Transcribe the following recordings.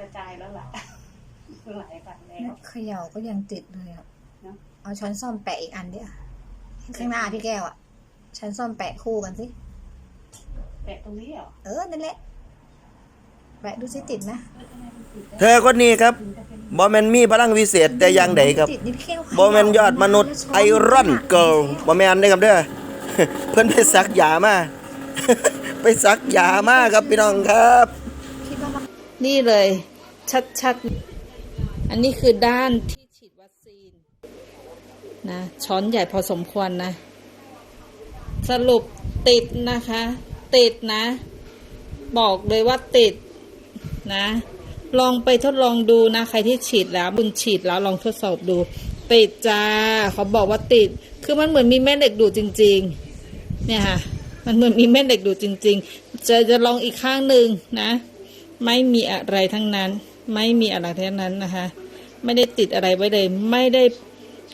กระจายแล้วล่ะหลายปันแล้วเขย่าก็ยังติดเลยอะเนอะเอาช้อนส้อมแปะอีกอันเดียวข้างหน้าพี่แก้วอะช้อนส้อมแปะคู่กันสิแปะตรงนี้เหรอเออนั่นแหละแปะดูสิติดไหมเธอคนนี้ครับบอแมนมีพลังวิเศษแต่อยังใดครับติดนี่พี่แก้วบอแมนยอดมนุษย์ไอรอนเกิลบอแมนได้อครับเด้อเพื่อนไปซักยามาไปซักยามาครับพี่น้องครับคิดว่ามั นี่เลย ชัดๆ อันนี้คือด้านที่ฉีดวัคซีนนะช้อนใหญ่พอสมควรนะ สรุปติดนะคะ ติดนะ บอกเลยว่าติดนะ ลองไปทดลองดูนะ ใครที่ฉีดแล้วบุญฉีดแล้วลองทดสอบดู ติดจ้าเขาบอกว่าติด คือมันเหมือนมีแม่เหล็กดูดจริง ๆ เนี่ยค่ะ มันเหมือนมีแม่เหล็กดูดจริง ๆ จะจะลองอีกข้างหนึ่งนะ ไม่มีอะไรทั้งนั้น ไม่มีอะไรทั้งนั้นนะคะ ไม่ได้ติดอะไรไว้เลย ไม่ได้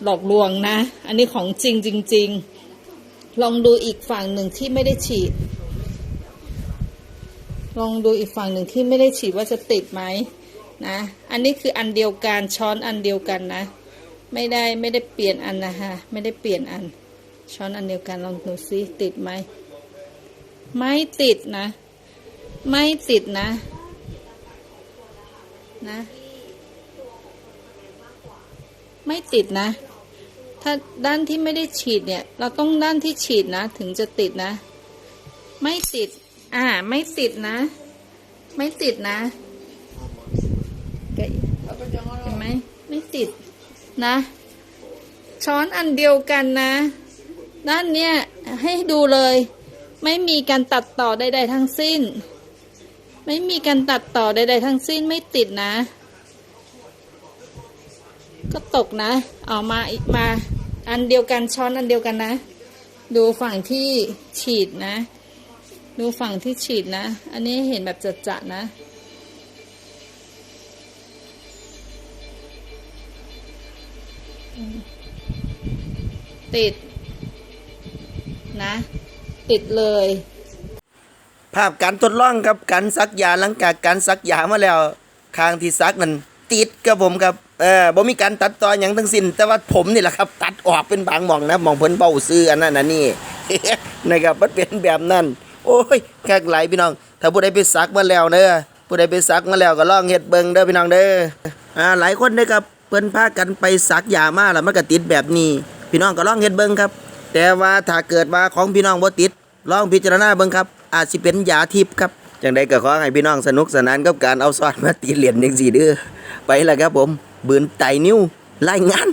หลอกลวงนะ อันนี้ของจริงจริงๆลองดูอีกฝั่งหนึ่งที่ไม่ได้ฉีด ลองดูอีกฝั่งหนึ่งที่ไม่ได้ฉีดว่าจะติดไหมนะ อันนี้คืออันเดียวกันช้อนอันเดียวกันนะ ไม่ได้ไม่ได้เปลี่ยนอันนะคะไม่ได้เปลี่ยนอัน ช้อนอันเดียวกันลองดูซิติดไหมไม่ติดนะ ไม่ติดนะ นะ ไม่ติดนะ ถ้าด้านที่ไม่ได้ฉีดเนี่ย เราต้องด้านที่ฉีดนะ ถึงจะติดนะ ไม่ติด อ่า ไม่ติดนะ ไม่ติดนะเห็นไหมไม่ติดนะ ช้อนอันเดียวกันนะ ด้านเนี้ยให้ดูเลย ไม่มีการตัดต่อใดๆทั้งสิ้น ไม่มีการตัดต่อใดๆทั้งสิ้นไม่ติดนะ ก็ตกนะเอามาอีกมาอันเดียวกันช้อนอันเดียวกันนะ ดูฝั่งที่ฉีดนะ ดูฝั่งที่ฉีดนะ อันนี้เห็นแบบจัดๆนะติดนะ ติดเลย ภาพการทดลองครับการซักยาหลังจากการซักยามาแล้วคางที่ซักนั้นติดครับผมครับเออบ่มีการตัดต่ออย่างทั้งสิ้น แต่ว่าผมนี่แหละครับ ตัดออกเป็นบางหม่องนะหม่องเพิ่นเบ้าซื้ออันนั้นอันนี้นะครับมันเป็นแบบนั้น โอ้ยแขกไหลพี่น้อง ถ้าผู้ใดไปซักมาแล้วเด้อผู้ใดไปซักมาแล้วก็ลองเฮ็ดเบิ่งเด้อพี่น้องเด้ออ่าหลายคนเด้อครับเพิ่นพากันไปซักยามาแล้วมันก็ติดแบบนี้ พี่น้องก็ลองเฮ็ดเบิ่งครับ แต่ว่าถ้าเกิดว่าของพี่น้องบ่ติด ลองพิจารณาเบิ่งครับ อาจสิเป็นยาทิพย์ครับจังใดก็ขอให้พี่น้องสนุกสนานกับการเอาซอดมาตีเหรียญจังซี่เด้อไปแล้วครับผม บืนไตนิ้วรายงาน